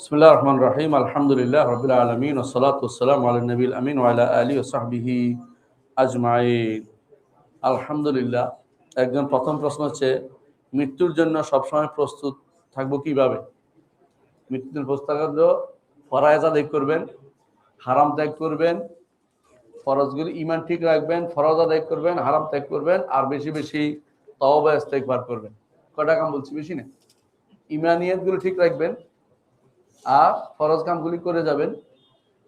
বিসমিল্লাহ রহমান রহিম আলহামদুলিল্লাহ রবিল আলমিন ওসলাত ওসালাম আল নবীল আমিন ওয়ালা আলী ওসাহবিহি আজমাইন আলহামদুলিল্লাহ একজন প্রথম প্রশ্ন হচ্ছে, মৃত্যুর জন্য সবসময় প্রস্তুত থাকব কীভাবে? মৃত্যুর প্রস্তুত জন্য ফরায়জ আদায় করবেন, হারাম ত্যাগ করবেন, ফরজগুলি ইমান ঠিক রাখবেন, ফরজ আদায় করবেন, হারাম ত্যাগ করবেন, আর বেশি বেশি তওবা ইস্তেগফার করবেন। কটা কাম বলছি বেশি না? ইমানিয়াতগুলো ঠিক রাখবেন আর ফরজ কামগুলি করে যাবেন,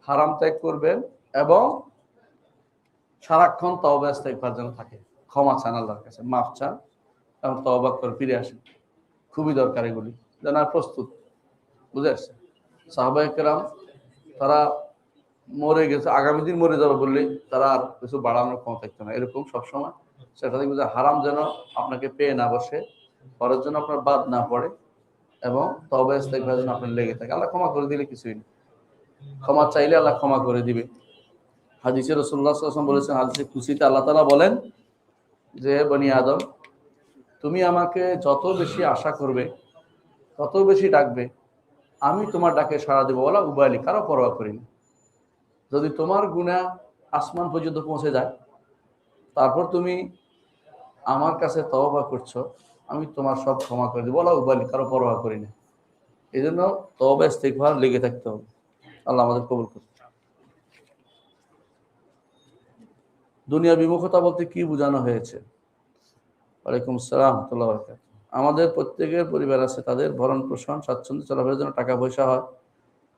হারাম ত্যাগ করবেন এবং সারাক্ষণ ইস্তেগফার যেন থাকে। ক্ষমা চান আল্লাহর কাছে, মাফ চান এবং তওবা করে ফিরে আসেন। খুবই দরকার এগুলি আর প্রস্তুত। বুঝে আসছে সাহবাই কেরাম, তারা মরে গেছে, আগামী দিন মরে যাবে বললে তারা আর কিছু বাড়ানোর ক্ষমতা থাকতো না। এরকম সবসময় সেটা দেখবে যে হারাম যেন আপনাকে পেয়ে না বসে পরের জন্য আপনার বাদ না পড়ে। এবং তবে ইস্তেগফার যেন আপনার লেগে থাকে। আল্লাহ ক্ষমা করে দিলে কিছুই নেই ক্ষমা চাইলে আল্লাহ ক্ষমা করে দিবে। হাদিসে রসুল্লাহ আসলাম বলেছেন, হাদিসে খুশিতে আল্লাহ তালা বলেন যে, বনি আদম, তুমি আমাকে যত বেশি আশা করবে, তত বেশি ডাকবে, আমি তোমার ডাকে সাড়া দেবো। বলা উবায়লি কারও পরোয়া করিনি। যদি তোমার গুণা আসমান পর্যন্ত পৌঁছে যায়, তারপর তুমি আমার কাছে তওবা করছ আমি তোমার সব ক্ষমা করে দিই বলা উবালি কারও পরোয়া করি না। এই জন্য তওবা, ইস্তেগফার লেগে থাকতে হবে। আল্লাহ আমাদের কবুল করুন দুনিয়া বিমুখতা বলতে কি বোঝানো হয়েছে? ওয়ালাইকুম রহমতুল্লাহ বরকাত আমাদের প্রত্যেকের পরিবার আছে, তাদের ভরণ পোষণ, স্বাচ্ছন্দ্য চলাফেরার জন্য টাকা পয়সা হয়,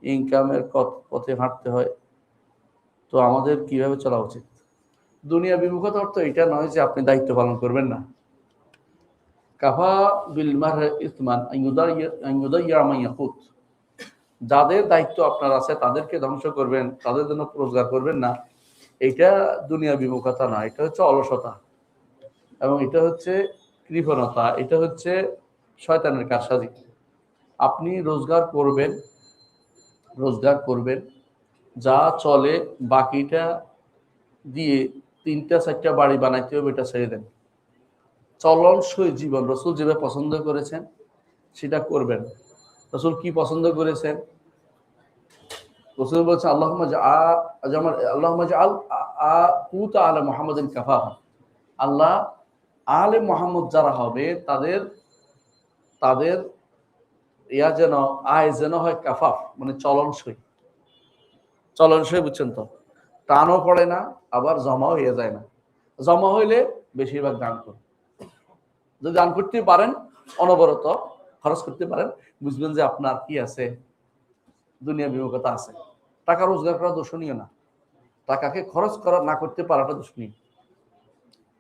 ইনকামের পথে হাঁটতে হয়। তো আমাদের কীভাবে চলা উচিত? দুনিয়া বিমুখতা অর্থ এটা নয় যে আপনি দায়িত্ব পালন করবেন না। কাফা যাদের দায়িত্ব আপনার আছে, তাদেরকে ধ্বংস করবেন, তাদের জন্য রোজগার করবেন না। এটা দুনিয়া বিমুখতা না, এটা হচ্ছে অলসতা। এবং এটা হচ্ছে কৃপণতা, এটা হচ্ছে শয়তানের কারসাজি। আপনি রোজগার করবেন রোজগার করবেন। যা চলে, বাকিটা দিয়ে তিনটা, চারটা বাড়ি বানাইতে হবে, এটা ছেড়ে দেন। চলনসই জীবন। রসুল যেভাবে পছন্দ করেছেন, সেটা করবেন। রসুল কি পছন্দ করেছেন? রসুল বলছেন আল্লাহ আল্লাহ আল আলে মোহাম্মদ কাফা আল্লাহ আলে মোহাম্মদ যারা হবে, তাদের তাদের ইয়া যেন, আয় যেন হয় কাফাফ মানে চলনসই চলনসই বুঝছেন তো? টানও পড়ে না, আবার জমাও হয়ে যায় না। জমা হইলে বেশিরভাগ দান করুন। যদি দান করতে পারেন, অনবরত খরচ করতে পারেন, বুঝবেন যে আপনার কি আছে, দুনিয়া বিমুখতা আছে। টাকা রোজগার করা দোষণীয় না। টাকাকে খরচ করা, না করতে পারাটা দোষণীয়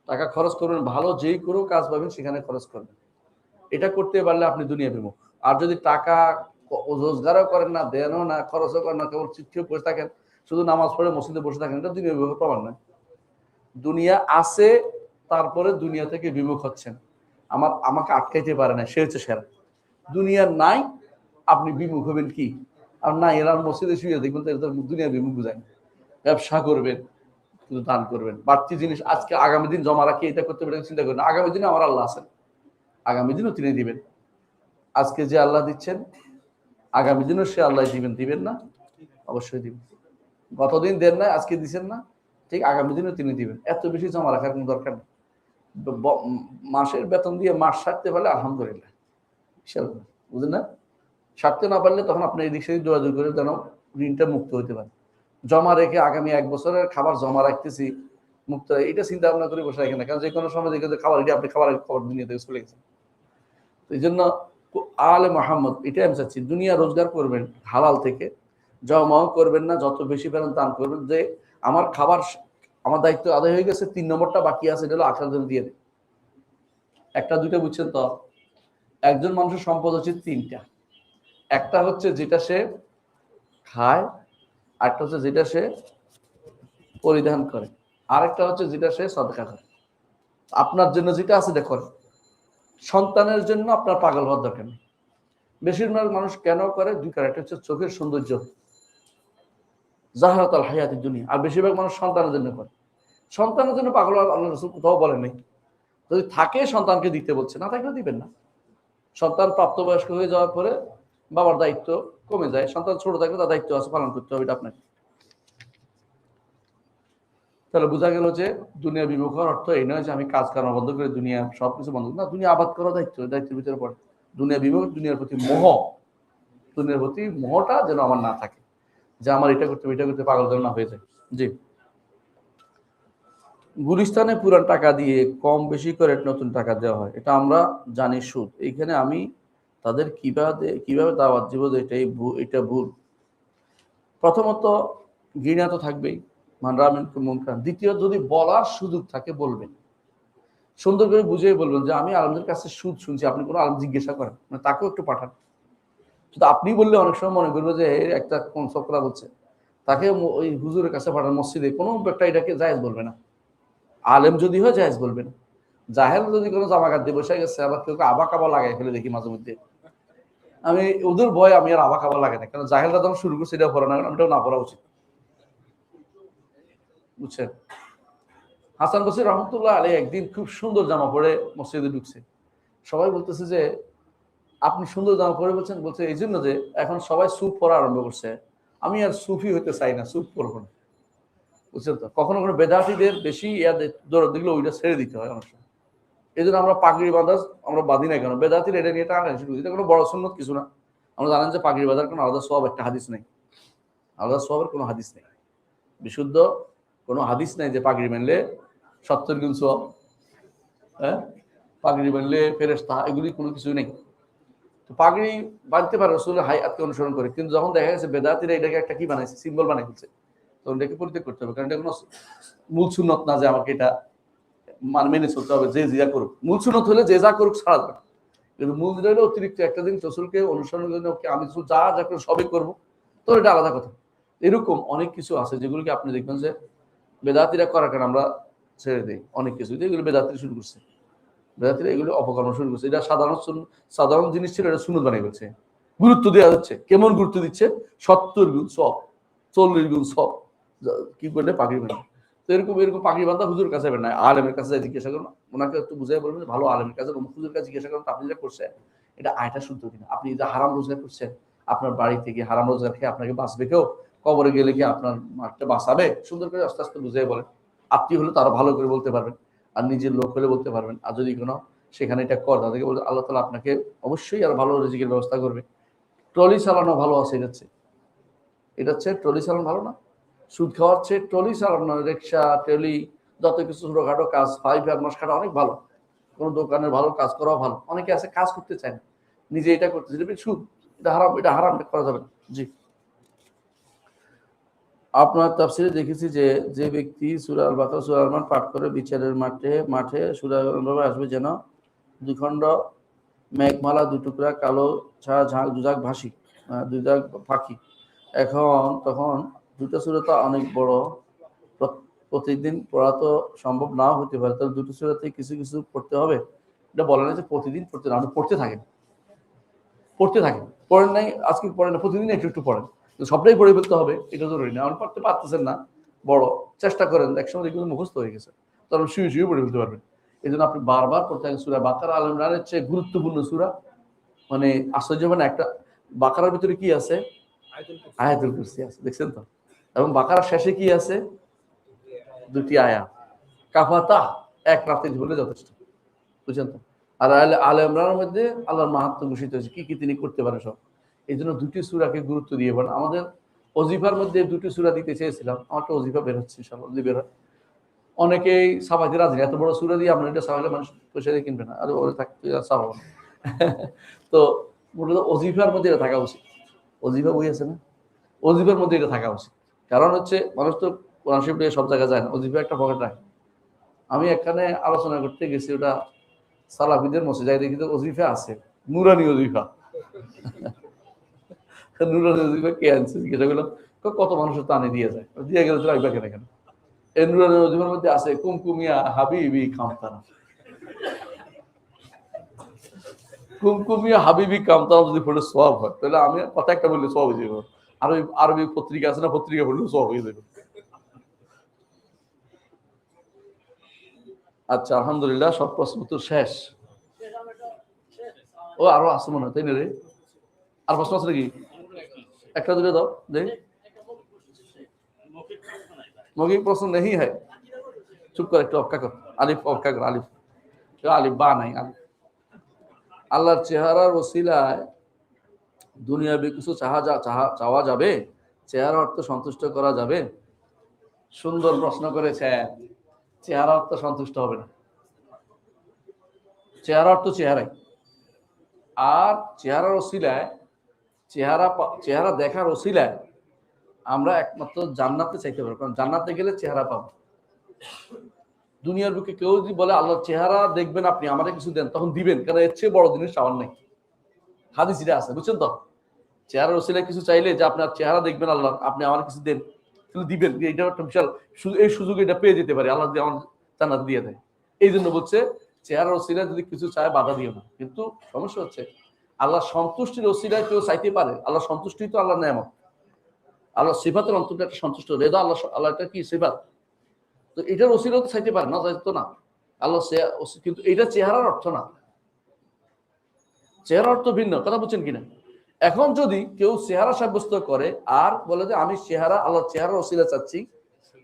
টাকা খরচ করবেন, ভালো যেই করেও কাজ পাবেন, সেখানে খরচ করবেন। এটা করতে পারলে আপনি দুনিয়া বিমুখ। আর যদি টাকা রোজগারও করেন না, দেনও না, খরচও করেন না, কেবল চিঠিও বসে থাকেন, শুধু নামাজ পড়ে মসজিদে বসে থাকেন, এটা দুনিয়া বিমুখ প্রমাণ নয়। দুনিয়া আছে, তারপরে দুনিয়া থেকে বিমুখ হচ্ছেন। আমার, আমাকে আটকাইতে পারে না। সে হচ্ছে সেরা। দুনিয়া নাই, আপনি বিমুখ হবেন কি? আর না এরা মসজিদে শুয়ে দেখবেন তো দুনিয়া বিমুখ বুঝায় ব্যবসা করবেন, কিন্তু দান করবেন। বাড়তি জিনিস, আজকে আগামী দিন জমা রাখি, এটা করতে পারেন, চিন্তা করেন আগামী দিনে আমার আল্লাহ আছেন। আগামী দিনও তিনি দিবেন। আজকে যে আল্লাহ দিচ্ছেন, আগামী দিনও সে আল্লাহ দিবেন দিবেন না? অবশ্যই দিবেন। গতদিন দেন না আজকে দিচ্ছেন না? ঠিক, আগামী দিনও তিনি দিবেন। এত বেশি জমা রাখার কোনো দরকার নেই। মাসের বেতন দিয়ে মাস সারতে পারলে আলহামদুলিল্লাহ। বুঝলেন না? সারতে না পারলে তখন আপনি এদিক সেদিক যোগাযোগ করে যেন ঋণটা মুক্ত হতে পারে জমা রেখে আগামী এক বছরের খাবার জমা রাখতেছি, মুক্ত এটা চিন্তা ভাবনা করে বসে রাখেন না, কারণ যে কোনো সময় দেখে খাবার এটা আপনি খাবার খবর দুনিয়া থেকে চলে গেছেন। এই জন্য আলে মোহাম্মদ, এটাই আমি চাচ্ছি, দুনিয়া রোজগার করবেন, হালাল থেকে। জমাও করবেন না, যত বেশি পারেন দান করবেন যে, আমার খাবার আমার দায়িত্ব আদায় হয়ে গেছে, তিন নম্বরটা বাকি আছে, এটা হলো আঠারো জন দিয়ে একটা, দুইটা বুঝছেন তো? একজন মানুষের সম্পদ হচ্ছে তিনটা। একটা হচ্ছে যেটা সে খায়, আরেকটা হচ্ছে যেটা সে পরিধান করে। আরেকটা হচ্ছে যেটা সে সদকা করে। আপনার জন্য যেটা আছে এটা করে সন্তানের জন্য আপনার পাগল হওয়ার দরকার নেই। বেশিরভাগ মানুষ কেন করে? দুই কারণ, একটা হচ্ছে চোখের সৌন্দর্য। জাহারাত আল হায়াতি দুনিয়া। আর বেশিরভাগ মানুষ সন্তানের জন্য করে। সন্তানের জন্য পাগল আল্লাহ রসুল কোথাও বলেন নাই। যদি থাকে, সন্তানকে দিতে বলছে। না থাকলে দিবেন না। সন্তান প্রাপ্তবয়স্ক হয়ে যাওয়ার পরে বাবার দায়িত্ব কমে যায়। সন্তান ছোট থাকলে তার দায়িত্ব আছে পালন করতে হবে, এটা আপনাকে তাহলে বোঝা গেল যে দুনিয়া বিমুখ হওয়ার অর্থ এই নয় যে আমি কাজ করা বন্ধ করে দুনিয়া সবকিছু বন্ধ না, দুনিয়া আবাদ করার দায়িত্ব দায়িত্বের ভিতরে পড়ে। দুনিয়া বিমুখ, দুনিয়ার প্রতি মোহ। দুনিয়ার প্রতি মোহটা যেন আমার না থাকে। যে আমার এটা করতে এটা করতে পাগল যেন হয়ে যায়। জি। গুলিস্তানে পুরান টাকা দিয়ে কম বেশি করে নতুন টাকা দেওয়া হয়, এটা আমরা জানি সুদ। এইখানে আমি তাদের কীভাবে কীভাবে দাওয়াত দিব যে এটাই এটা ভুল। প্রথমত, ঘৃণা তো থাকবেই মানরামেন মুনকার। দ্বিতীয় যদি বলার সুযোগ থাকে, বলবেন। সুন্দর করে বুঝিয়ে বলবেন যে, আমি আলমদের কাছে সুদ শুনছি, আপনি কোনো আলম জিজ্ঞাসা করেন মানে তাকেও একটু পাঠান। শুধু আপনি বললে অনেক সময় মনে করবে যে একটা কোন চক্রা বলছে তাকে ওই হুজুরের কাছে পাঠান মসজিদে, কোনো একটা এটাকে জায়েজ বলবে না। আলেম যদি হয় জায়েজ বলবে না। জাহেল যদি কোনো জামা কাট দিয়ে বসে গেছে, আবার কেউ আবা কাবা লাগাই ফেলে দেখি মাঝে মধ্যে। আমি, ওদের ভয় আমি আর আবা কাবা লাগে না। কারণ জাহেলরা যখন শুরু করছে এটা পড়া না ওটাও না পড়া উচিত। বুঝছেন? হাসান বসির রহমতুল্লাহ আলী একদিন খুব সুন্দর জামা পরে মসজিদে ঢুকছে। সবাই বলতেছে যে আপনি সুন্দর জামা পরে বলছেন, বলছে, এই জন্য যে এখন সবাই স্যুপ পরা আরম্ভ করছে। আমি আর সুফি হতে চাই না স্যুপ পরবো না। বুঝছেন তো? কখনো কখনো বেদাতিদের বেশি ইয়াদের দৌড় দিলে ওইটা ছেড়ে দিতে হয় অনেক সময়। এই জন্য আমরা পাগড়ি বাঁধা, আমরা বাঁধি না কেন? বেদাতির এটা নিয়ে টাকা শুরু এটা কোনো বড় সুন্নত কিছু না। আমরা জানেন যে পাগড়ি বাঁধার কোনো আলাদা সব একটা হাদিস নেই। আলাদা সবের কোনো হাদিস নেই। বিশুদ্ধ কোনো হাদিস নাই যে পাগড়ি মানলে সত্তর গুণ সব হ্যাঁ? পাগড়ি মানলে ফেরেস্তা এগুলি কোনো কিছু নেই। পাগড়ি বাঁধতে পারে রসুল হাই আতকে অনুসরণ করে। কিন্তু যখন দেখা গেছে বেদাতিরা এটাকে একটা কি বানাইছে? সিম্বল বানাই ফেলছে। তখন এটাকে পরিত্যাগ করতে হবে। কারণ এটা কোনো মূল সুন্নত না যে আমাকে এটা মানে মেনে চলতে হবে, যে যা করুক। মূল সুন্নত হলে যে যা করুক সারা যাবে কিন্তু মূল যেটা হলো অতিরিক্ত একটা দিন রসুলকে অনুসরণ করে ওকে আমি যা যা করে সবই করব। তো এটা আলাদা কথা। এরকম অনেক কিছু আছে যেগুলোকে আপনি দেখবেন যে বেদাতিরা করার কারণে আমরা ছেড়ে দিই। অনেক কিছু। এগুলো বেদাতি শুরু করছে। এগুলো অপকর্ম শুরু করছে। এটা সাধারণ সাধারণ জিনিস ছিল, এটা সুন্দর বানিয়ে ফেলছে। গুরুত্ব দেওয়া হচ্ছে। কেমন গুরুত্ব দিচ্ছে? সত্তর গুণ সব, চল্লিশ গুণ সব। কি করলে পাখি বান্ধা তো এরকম এরকম পাখি বান্ধা হুজুর কাছে যাবেন না। আলেমের কাছে জিজ্ঞাসা করুন। ওনাকে একটু বুঝাই বলবেন যে, ভালো আলেমের কাছে হুজুর কাছে জিজ্ঞাসা করুন, আপনি যেটা করছেন, এটা আয়টা শুদ্ধ কিনা? আপনি যে হারাম রোজগার করছেন, আপনার বাড়ি থেকে হারাম রোজগার খেয়ে আপনাকে বাঁচবে কেউ? কবরে গেলে কি আপনার মাঠটা বাঁচাবে? সুন্দর করে আস্তে আস্তে বুঝাই বলেন। আপনি হলে তারা ভালো করে বলতে পারবেন। আর নিজের লোক হলে বলতে পারবেন, আর যদি কোনো সেখানে এটা কর, তাদেরকে বলতে, আল্লাহ তালা আপনাকে অবশ্যই আর ভালো রিজিকের ব্যবস্থা করবে। ট্রলি চালানো ভালো আছে এটা হচ্ছে এটা হচ্ছে ট্রলি চালানো ভালো না। সুদ খাওয়ার চেয়ে ট্রলি চালানো, রিক্সা, ট্রলি, যত কিছু ছোটোখাটো কাজ ফাইভ আর মাস খাটা অনেক ভালো। কোনো দোকানের ভালো কাজ করাও ভালো। অনেকে আছে, কাজ করতে চায় না। নিজে এটা করতে এটা সুদ, এটা হারাম এটা হারাম করা যাবে না। জি। আপনার তাফসিরে দেখেছি যে যে ব্যক্তি সুরা আল বাকরা সুরা আলমান পাঠ করে বিচারের মাঠে মাঠে সুরা ভাবে আসবে যেন দুখণ্ড মেঘমালা দুটুকরা কালো ছাড়া ঝাঁক দুজাক ভাসি দুজাক পাখি এখন তখন দুটো সুরা তো অনেক বড় প্রতিদিন পড়া তো সম্ভব নাও হতে পারে, তাহলে দুটো সুরাতে কিছু কিছু পড়তে হবে? এটা বলে না যে প্রতিদিন পড়তে না পড়তে থাকেন। পড়তে থাকেন। পড়েন নাই, আজকে পড়েন না, প্রতিদিন একটু একটু পড়েন। সবটাই পড়ে ফেলতে হবে এটা জরুরি না। আপনি পড়তে পারতেছেন না বড়। চেষ্টা করেন একসময় দেখবেন মুখস্থ হয়ে গেছে। তখন শুয়ে শুয়ে পড়ে ফেলতে পারবেন। এই জন্য আপনি বারবার পড়তে থাকেন সুরা বাকার আলম রানের চেয়ে গুরুত্বপূর্ণ সুরা। মানে আশ্চর্য মানে একটা বাকারার ভিতরে কি আছে? আয়াতুল কুরসি। আছে দেখছেন তো? এবং বাকারার শেষে কি আছে? দুটি আয়া কাফাতা এক রাতে ঝুলে যথেষ্ট। বুঝছেন তো? আর আলে আলে ইমরানের মধ্যে আল্লাহর মাহাত্ম ঘোষিত হয়েছে। কি কি তিনি করতে পারে সব? এই জন্য দুটি সুরাকে গুরুত্ব দিয়ে পারেন আমাদের অজিফার মধ্যে দুটি সুরা দিতে চেয়েছিলাম আমার তো অজিফা বের হচ্ছে, ইনশাআল্লাহ, যদি বের অনেকেই সাবাইতে রাজি। এত বড় সুরা দিয়ে আমরা এটা সাবাইলে মানুষ পয়সা দিয়ে কিনবে না, আর ওরা থাকতে সাবাব তো মূলত অজিফার মধ্যে এটা থাকা উচিত। অজিফা বই আছে না? অজিফার মধ্যে এটা থাকা উচিত। কারণ হচ্ছে, মানুষ তো কোরআন শরীফ সব জায়গায় যায় না অজিফা একটা পকেট রাখে। আমি এখানে আলোচনা করতে গেছি, ওটা সালাফিদের মসজিদ, যাই দেখি তো অজিফা আছে, নুরানি অজিফা কত মানুষের টানে দিয়ে যায়? দিয়ে গেলে রাখবে কেন কেন এই নুরানি অজিফার মধ্যে আছে, কুমকুমিয়া হাবিবি খামতানা কুমকুমিয়া হাবিবি কামতানা যদি পড়লে সব হয়, তাহলে আমি কথা একটা বললে সব হয়ে যাবে। আরবি আরবি পত্রিকা আছে না, পত্রিকা পড়লে সব হয়ে যাবে। আচ্ছা আলহামদুলিল্লাহ, সব প্রশ্ন শেষ। ও, আরও আছে মনে হয়, তাই না রে? আর প্রশ্ন আছে নাকি? একটা দুটো দাও দেখি মৌখিক প্রশ্ন নেই হয়। চুপ করে, একটু অপেক্ষা কর। আলিফ, অপেক্ষা কর, আলিফ। আলিফ, বা নাই, আলিফ। আল্লাহর চেহারার ওসিলায় দুনিয়াবি কিছু চাহা যা, চাহা, চাওয়া যাবে চেহারা অর্থ সন্তুষ্ট করা যাবে। সুন্দর প্রশ্ন করেছে। চেহারা অর্থ সন্তুষ্ট হবে না। চেহারা অর্থ চেহারাই। আর চেহারার ওসিলায় চেহারা চেহারা দেখার ওসিলায় আমরা একমাত্র জান্নাতে চাইতে পারব, কারণ জান্নাতে গেলে চেহারা পাবো। দুনিয়ার বুকে কেউ যদি বলে, আল্লাহর চেহারা দেখবেন আপনি আমাদের কিছু দেন, তখন দিবেন, কারণ এর চেয়ে বড় জিনিস চাওয়ার নেই। এটা আছে, বুঝছেন তো? চেহারা ওসিলায় কিছু চাইলে যে আপনার চেহারা দেখবেন আল্লাহ, আপনি আমার কিছু দেন, তাহলে দিবেন। এটা একটা বিশাল এই সুযোগ এটা পেয়ে যেতে পারে, আল্লাহ যদি আমার জান্নাত দিয়ে দেয়। এই জন্য বলছে চেহারা ওসিলায় যদি কিছু চায়, বাধা দিও না। কিন্তু সমস্যা হচ্ছে আল্লাহ সন্তুষ্টির ওসিলায় কেউ চাইতে পারে। আল্লাহ সন্তুষ্টি তো আল্লাহ নেয়ামত। আল্লাহ সিফাতের অন্তর্গত একটা সন্তুষ্ট। রেদা আল্লাহ আল্লাহ এটা কি সিফাত? তো এটার ওসিলা তো চাইতে পারে, না চাইতো না। আল্লাহ কিন্তু এটা চেহারার অর্থ না। চেহারার অর্থ ভিন্ন, কথা বুঝছেন কিনা? এখন যদি কেউ চেহারা সাব্যস্ত করে আর বলে যে আমি চেহারা আল্লাহ চেহারার ওসিলা চাচ্ছি,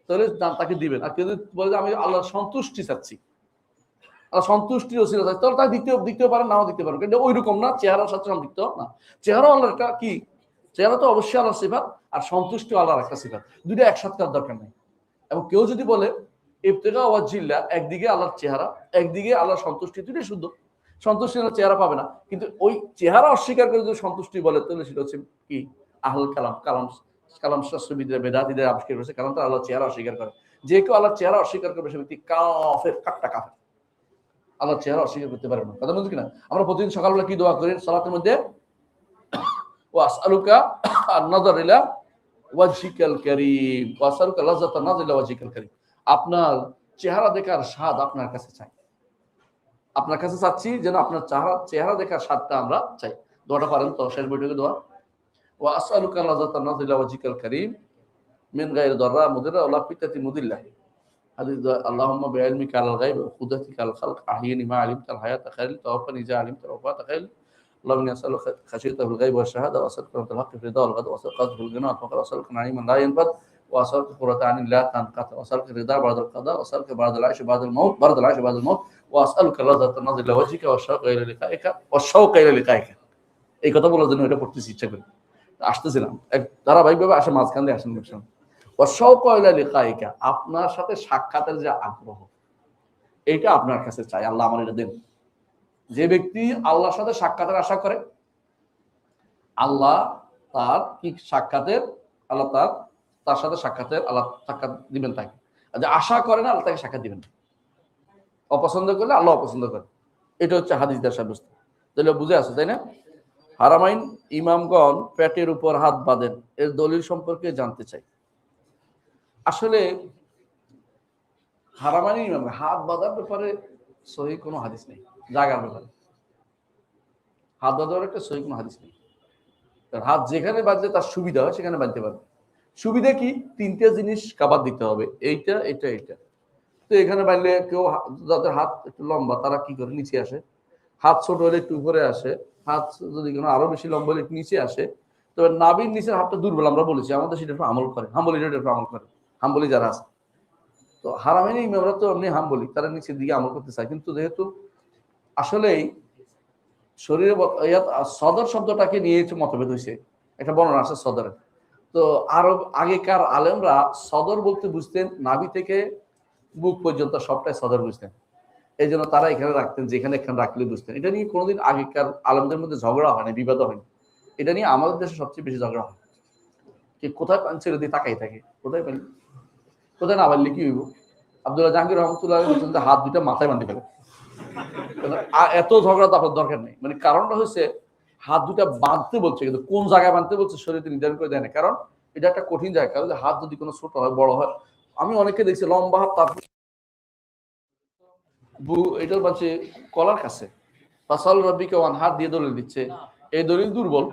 তাহলে তাকে দিবেন। আর কেউ বলে যে আমি আল্লাহর সন্তুষ্টি চাচ্ছি সন্তুষ্টির ওসিলা চাচ্ছি তাহলে দিতে দিতেও পারেন নাও দিতে পারেন কিন্তু ওই রকম না, চেহারার সাথে সম্পৃক্ত না। চেহারা আল্লাহর একটা কি? চেহারা তো অবশ্যই আল্লাহর সিফাত, আর সন্তুষ্টি আল্লাহর একটা সিফাত। দুটো একসাথে দরকার নেই। এবং কেউ যদি বলে ইফতেকা ওয়াজিল্লা একদিকে আল্লাহর চেহারা, একদিকে আল্লাহর সন্তুষ্টি দুটোই শুদ্ধ। সন্তুষ্টি চেহারা পাবে না। কিন্তু ওই চেহারা অস্বীকার করে যদি সন্তুষ্টি বলে, তাহলে সেটা হচ্ছে কি? আহল কালাম কালাম কালাম শাস্ত্রবিদরা, বেদাতিদের আবিষ্কার করেছে, কারণ তারা আল্লাহ চেহারা অস্বীকার করে। যে কেউ আল্লাহর চেহারা অস্বীকার করবে, সে ব্যক্তি কাফের কাটটা কাফের। আল্লাহর চেহারা অস্বীকার করতে পারবে না। কথা বলছি কিনা? আমরা প্রতিদিন সকালবেলা কি দোয়া করি? সালাতের মধ্যে ও আসআলুকা আন-নাযার ইলা ওয়াজহিকাল কারীম। ওয়া আসআলুকা লাযাতান নাযার ইলা ওয়াজহিকাল কারীম। আপনার চেহারা দেখার স্বাদ আপনার কাছে চাই। আপনার কাছে চাচ্ছি যেন আপনার চেহারা চেহারা দেখার স্বাদটা আমরা চাই। দোয়াটা পারেন তো, শেষ বৈঠকে দোয়া। ওয়া আসআলুকা লাযাতান নাযার ইলা ওয়াজহিকাল কারীম। মিন গায়রি দাররা মুদিরা, ওয়ালা ফিতাতি মুদিল্লাহ। হাদিস দোয়া আল্লাহুম্মা বিইলমিকা আলাল গায়ব ওয়া কুদরাতিকা আল খালক আহইনি মা আলিমতা আল হায়াত খাইল তাওফানি জা আলিমতা ওয়াফাত খাইল اللهم اني اسالك خشيته في الغيب والشهاده واسالك رحمه الحق في الرضا والغد واسالك قصد في الغنى والفقر واسالك نعيما لا ينفد واسالك قرة عين لا تنقطع واسالك الرضا بعد القضاء واسالك بعد العيش بعد الموت بعد العيش بعد الموت واسالك لذة النظر الى وجهك والشوق الى لقائك والشوق الى لقائك এই কথা বলার জন্য এটা পড়তেছি ইচ্ছা করে আসতেছিলাম এক ধারাবাহিকভাবে আসে মাঝখান দিয়ে আসেন অশৌক আপনার সাথে সাক্ষাতের যে আগ্রহ, এটা আপনার কাছে চাই, আল্লাহ আমার এটা দেন। যে ব্যক্তি আল্লাহর সাথে সাক্ষাতের আশা করে, আল্লাহ তার কি সাক্ষাতের, আল্লাহ তার তার সাথে সাক্ষাতের, আল্লাহ সাক্ষাৎ দিবেন তাকে। যে আশা করে না, আল্লাহ তাকে সাক্ষাৎ দিবেন অপছন্দ করলে আল্লাহ অপছন্দ করে। এটা হচ্ছে হাদিস দেওয়ার সাব্যস্ত। তাহলে বুঝে আছে তাই না? হারামাইন ইমামগণ পেটের উপর হাত বাঁধেন, এর দলিল সম্পর্কে জানতে চাই। আসলে হারামানি ইমাম হাত বাঁধার ব্যাপারে সহি কোনো হাদিস নেই জাগার ব্যাপারে। হাত বাঁধার একটা সহি কোনো হাদিস নেই। হাত যেখানে বাঁধলে তার সুবিধা হয়, সেখানে বাঁধতে পারবে। সুবিধা কি? তিনটা জিনিস কাবার দিতে হবে, এইটা এটা এটা তো এখানে বাঁধলে কেউ যাদের হাত একটু লম্বা, তারা কি করে? নিচে আসে। হাত ছোট হলে একটু উপরে আসে। হাত যদি কোনো আরও বেশি লম্বা হলে একটু নিচে আসে। তবে নাবির নিচের হাতটা দুর্বল, আমরা বলেছি, আমাদের সেটা একটু আমল করে। হাম্বলি এটা একটু আমল করে। হাম্বলি যারা আছে। তো হারামেনি ইমামরা তো এমনি হাম্বলি, তারা নিচের দিকে আমল করতে চায়। কিন্তু যেহেতু আসলেই শরীরে সদর শব্দটাকে নিয়ে একটু মতভেদ হয়েছে। একটা বর্ণনা আছে সদরের। তো আরব আগেকার আলেমরা সদর বলতে বুঝতেন, নাভি থেকে বুক পর্যন্ত সবটাই সদর বুঝতেন। এই জন্য তারা এখানে রাখতেন, যেখানে এখানে রাখলে বুঝতেন। এটা নিয়ে কোনোদিন আগেকার আলেমদের মধ্যে ঝগড়া হয়নি বিবাদ হয়নি। এটা নিয়ে আমাদের দেশে সবচেয়ে বেশি ঝগড়া হয়। কি কোথায় পান ছেড়ে দিয়ে তাকাই থাকে, কোথায় পাইলি কোথায় না পারলে কি হইব আব্দুল্লাহ জাহাঙ্গীর রহমতুল্লাহ বলছেন যে হাত দুইটা মাথায় বাঁধতে ফেলে। আ- এত ঝগড়া তো আপনার দরকার নেই। মানে কারণটা হচ্ছে হাত দুটা বাঁধতে বলছে, কিন্তু কোন জায়গায় বাঁধতে বলছে শরীরে নির্ধারণ করে দেয় না। কারণ এটা একটা কঠিন জায়গা, কারণ হাত যদি কোনো ছোট হয়, বড় হয়, আমি অনেকে দেখছি লম্বা হাত তার এটার পাচ্ছে কলার কাছে। ফাসাল রব্বিকে ওয়ান হাত দিয়ে দলিল দিচ্ছে। এই দলিল দুর্বল,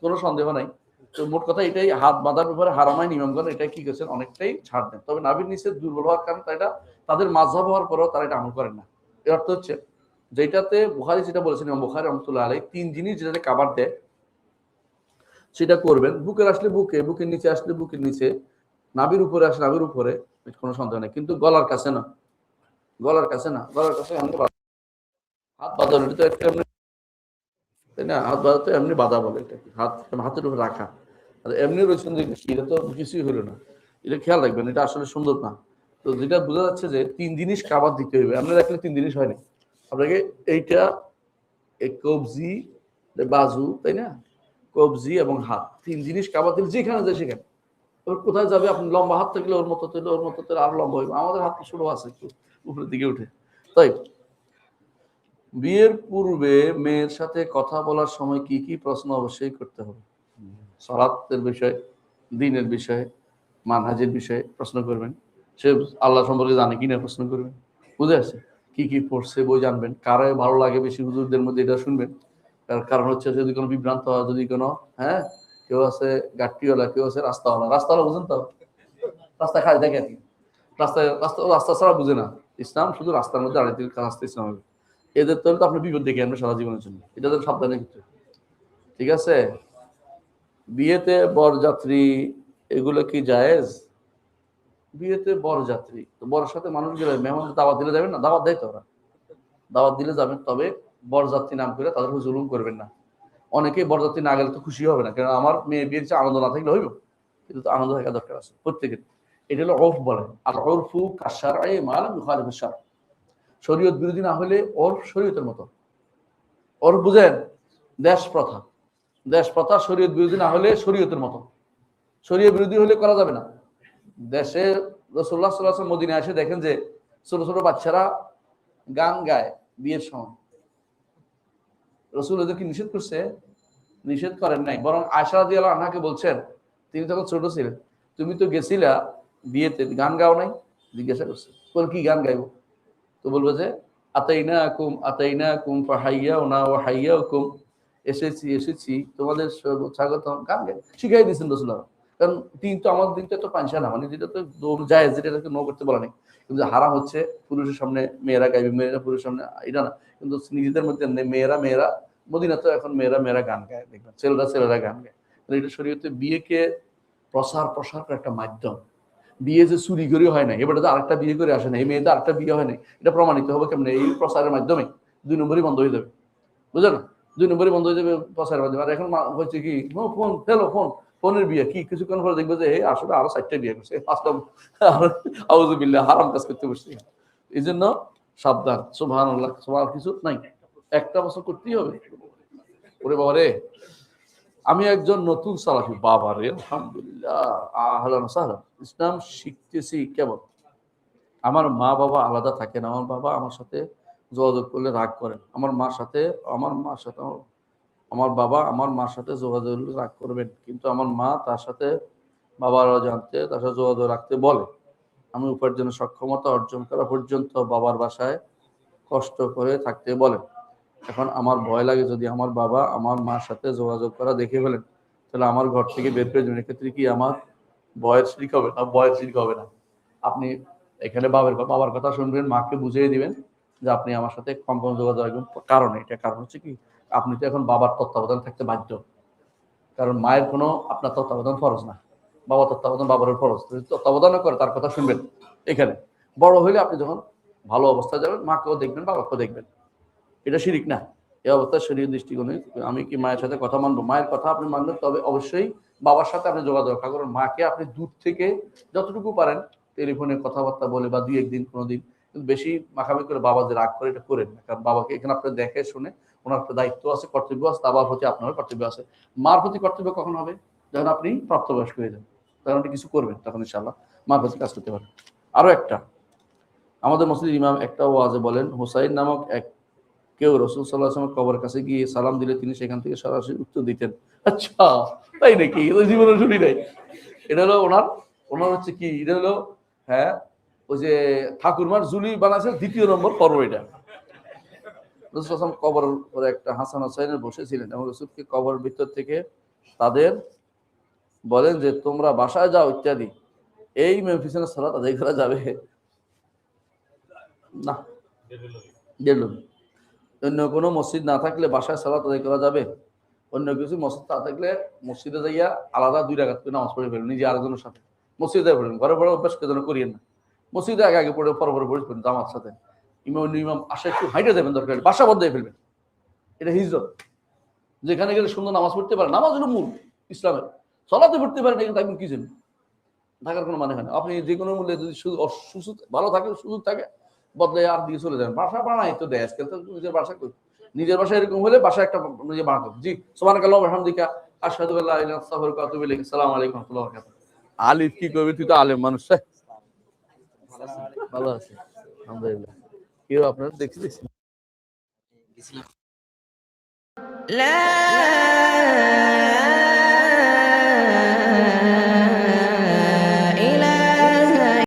কোনো সন্দেহ নাই। মোট কথা এটাই, হাত বাঁধার ব্যাপারে হারামাই নিয়মগণ এটা কি করছেন, অনেকটাই ছাড় দেন। তবে নাবির নিচে দুর্বল হওয়ার কারণে এটা, তাদের মাঝহাব হওয়ার পরেও তারা এটা আমল করেন না। এর অর্থ হচ্ছে যেটাতে বুখারি যেটা বলেছেন, ইমাম বুখারি রহমতুল্লাহ আলাই তিন জিনিস যেটাতে কাবার দেয়, সেটা করবেন। বুকের আসলে বুকে, বুকের নিচে আসলে বুকের নিচে নাবির উপরে আসলে নাভির উপরে কোনো সন্দেহ নেই। কিন্তু গলার কাছে না, গলার কাছে না, গলার কাছে হাত বাঁধা। হলে তো একটা তাই না? হাত বাঁধা তো এমনি বাঁধা বলে এটা হাত, হাতের উপরে রাখা। আর এমনি রয়েছেন যে এটা তো কিছুই হলো না। এটা খেয়াল রাখবেন, এটা আসলে সুন্দর না। তো যেটা বোঝা যাচ্ছে যে তিন জিনিস কাবার দিতে হবে আপনি রাখলে তিন জিনিস হয়নি আপনাকে এইটা কবজি বাজু, তাই না? কবজি এবং হাত, তিন জিনিস কাবার দিলে যেখানে যায় সেখানে। এবার কোথায় যাবে? আপনি লম্বা হাত থাকলে ওর মতো তাহলে ওর মতো তাহলে আরও লম্বা হইবে। আমাদের হাত ছোট আছে একটু উপরের দিকে উঠে। তাই, বিয়ের পূর্বে মেয়ের সাথে কথা বলার সময় কি কি প্রশ্ন অবশ্যই করতে হবে? সলাতের বিষয়ে, দিনের বিষয়ে, মানহাজের বিষয়ে প্রশ্ন করবেন। সে আল্লাহ সম্পর্কে জানে কিনা প্রশ্ন করবেন। বুঝে আসছে? কি কি পড়ছে, বই জানবেন। কারে ভালো লাগে বেশি হুজুরদের মধ্যে এটা শুনবেন। তার কারণ হচ্ছে যদি কোনো বিভ্রান্ত হয়, যদি কোনো হ্যাঁ কেউ আছে গাট্টিওয়ালা কেউ আছে রাস্তাওয়ালা। রাস্তাওয়ালা বুঝেন তো? রাস্তা খায় দেখে আর কি। রাস্তায়, রাস্তা রাস্তা ছাড়া বুঝে না। ইসলাম শুধু রাস্তার মধ্যে আড়াই রাস্তা ইসলাম হবে। এদের তো আপনি বিপদ দেখে আনবেন সারা জীবনের জন্য। এটা তো সাবধানে কিছু ঠিক আছে? বিয়েতে বরযাত্রী, এগুলো কি জায়েজ? বিয়েতে বরযাত্রী। তো বরের সাথে মানুষ গেলে মেহমান দাওয়াত দিলে যাবেন না? দাওয়াত দেয় তো ওরা। দাওয়াত দিলে যাবেন তবে বরযাত্রী নাম করে তাদের জুলুম করবেন না। অনেকেই বরযাত্রী না গেলে তো খুশি হবে না কারণ আমার মেয়ে বিয়ের চেয়ে আনন্দ না থাকলে হইব। কিন্তু আনন্দ থাকা দরকার আছে, প্রত্যেকের। এটা হলো অফ বলে। আর ওরফু কাসার আই মাল মুখালিফ সার শরীয়ত বিরোধী না হলে ওর শরীয়তের মতো। ওর বুঝেন দেশ প্রথা দেশ প্রথা শরীয়ত বিরোধী না হলে শরীয়তের মতো। শরীয় বিরোধী হলে করা যাবে না। দেশে রসুল্লাহ সাল্লাহ মদিনে এসে দেখেন যে ছোট ছোট বাচ্চারা গান গায় বিয়ের সময়। রসুল ওদেরকে নিষেধ করছে, নিষেধ করেন নাই। বরং আয়সা দিয়ে আনাকে বলছেন তিনি তখন ছোট ছিলেন তুমি তো গেছিলা বিয়েতে, গান গাও নাই? জিজ্ঞাসা করছে। বল, কি গান গাইবো? তো বলব যে আতাইনা কুম আতাইনা কুম ফাহাইয়া ওনা ও হাইয়া কুম এসেছি এসেছি, তোমাদের স্বাগত গান গাই শিখাই দিয়েছেন রসুল্লাহ কারণ দিন তো আমাদের দিন তো এত পাঞ্চা না মানে যেটা তো দৌড় যায়, যেটা নো করতে বলা নেই। কিন্তু হারাম হচ্ছে পুরুষের সামনে মেয়েরা গাইবে, মেয়েরা পুরুষের সামনে, এটা না। কিন্তু নিজেদের মধ্যে মেয়েরা মেয়েরা, মদিনা তো এখন মেয়েরা মেয়েরা গান গায়, দেখবেন। ছেলেরা ছেলেরা গান গায়। এটা শরীয়তে বিয়েকে প্রসার প্রসার একটা মাধ্যম। বিয়ে যে চুরি করে হয় না এবারে তো আরেকটা বিয়ে করে আসে না এই মেয়েদের আরেকটা বিয়ে হয় না এটা প্রমাণিত হবে কেমন? এই প্রসারের মাধ্যমে দুই নম্বরই বন্ধ হয়ে যাবে। বুঝলো না দুই নম্বরই বন্ধ হয়ে যাবে প্রসারের মাধ্যমে। আর এখন হচ্ছে কি ফোন, হ্যালো, ফোন, ফোনের বিয়ে। কি, কিছুক্ষণ পরে দেখবে যে, এই আসলে আরও চারটে বিয়ে করছে। আউজুবিল্লাহ হারাম কাজ করতে বসছে। এই জন্য সাবধান। সোভান সোভান কিছু নাই। একটা বছর করতেই হবে। ওরে বাবা রে। আমি একজন নতুন সালাফি। বাবা রে, আলহামদুলিল্লাহ। আহলান ইসলাম শিখতেছি কেমন? আমার মা বাবা আলাদা থাকেন আমার বাবা আমার সাথে যোগাযোগ করলে রাগ করেন আমার মার সাথে, আমার মার সাথে, আমার বাবা আমার মার সাথে যোগাযোগ রাগ করবেন। কিন্তু আমার মা তার সাথে বাবারাও জানতে তার সাথে যোগাযোগ রাখতে বলে। আমি উপার্জনের সক্ষমতা অর্জন করা পর্যন্ত বাবার বাসায় কষ্ট করে থাকতে বলেন এখন আমার ভয় লাগে যদি আমার বাবা আমার মার সাথে যোগাযোগ করা দেখে ফেলেন, তাহলে আমার ঘর থেকে বের করে দেবেন। এক্ষেত্রে কি আমার বয়ের শিরিক হবে না? বয়ের শিরিক হবে না। আপনি এখানে বাবার বাবার কথা শুনবেন, মাকে বুঝিয়ে দিবেন। যে আপনি আমার সাথে কম কম যোগাযোগ রাখবেন। কারণ এটা, কারণ হচ্ছে কি, আপনি তো এখন বাবার তত্ত্বাবধান থাকতে বাধ্য। কারণ মায়ের কোনো আপনার তত্ত্বাবধান ফরজ না। বাবা তত্ত্বাবধান বাবার ফরজ। তত্ত্বাবধানও করে, তার কথা শুনবেন এখানে। বড় হইলে আপনি যখন ভালো অবস্থায় যাবেন, মাকেও দেখবেন, বাবাকেও দেখবেন। এটা শিরিক না। এই অবস্থায় শরীর দৃষ্টিকোণে। আমি কি মায়ের সাথে কথা মানবো? মায়ের কথা আপনি মানবেন, তবে অবশ্যই বাবার সাথে আপনি যোগাযোগ রাখা করেন। মাকে আপনি দূর থেকে যতটুকু পারেন, টেলিফোনে কথাবার্তা বলে বা দুই একদিন কোনোদিন কিন্তু বেশি মাখামি করে বাবা যে রাগ করে এটা করেন না। কারণ বাবাকে এখানে আপনি দেখে শুনে ওনার একটা দায়িত্ব আছে, কর্তব্য আছে বাবার প্রতি আপনার কর্তব্য আছে। মার প্রতি কর্তব্য কখন হবে? যখন আপনি প্রাপ্তবয়স্ক হয়ে যান। তখন আপনি কিছু করবেন, তখন ইনশাল্লাহ মার প্রতি কাজ করতে পারেন আরও একটা, আমাদের মসজিদ ইমাম একটা ওয়াজে বলেন, হুসাইন নামক এক কেউ রসুল সাল্লাহ কবর কাছে গিয়ে সালাম দিলে তিনি সেখান থেকে সরাসরি উত্তর দিতেন। আচ্ছা তাই নাকি? জীবনে শুনি নাই। এটা হলো ওনার ওনার হচ্ছে কি? এটা হলো হ্যাঁ ওই যে ঠাকুরমার জুলি বানাচ্ছে দ্বিতীয় নম্বর পর্ব এটা। রসুল কবর পরে একটা হাসান হোসাইনের বসেছিলেন এবং রসুলকে কবর ভিতর থেকে তাদের বলেন যে, তোমরা বাসায় যাও, ইত্যাদি। এই মেহফিসের সালাত আদায় করা যাবে। না। অন্য কোনো মসজিদ না থাকলে বাসায় সালাত আদায় করা যাবে। অন্য কিছু মসজিদ না থাকলে মসজিদে যাইয়া আলাদা দুই রাখাত করে নামাজ পড়ে ফেলবেন নিজে আরেকজনের সাথে। মসজিদে পড়বেন ঘরে পড়ে অভ্যাস যেন করিয়েন না। মসজিদে আগে আগে পড়ে পরে পরে পড়ে জামাত সাথে। ইমাম ইমাম আসা একটু হাইটে দেবেন দরকার বাসা বদ্ধ ফেলবেন। এটা হিজরত। যেখানে গেলে সুন্দর নামাজ পড়তে পারে, নামাজ হলো মূল ইসলামের। চলাতে পড়তে পারেন এখানে থাকবেন কি জন্য থাকার কোনো মানে হয় না। আপনি যে কোনো মূল্যে যদি শুধু অসুস্থ, ভালো থাকে সুযোগ থাকে বদলে আর দিকে চলে যাবেন। বাসা বানাই তো দেয় আজকাল তো নিজের বাসা করি নিজের বাসা এরকম হলে বাসা একটা নিজে বানাতে। জি সোমান ওয়া আতুবু ইলাইহি আসসালামু আলাইকুম রাহমাতুল্লাহি আলিফ কি করবি তুই তো আলেম মানুষ? ভালো আছে আলহামদুলিল্লাহ কেউ আপনার দেখছি দেখছি لا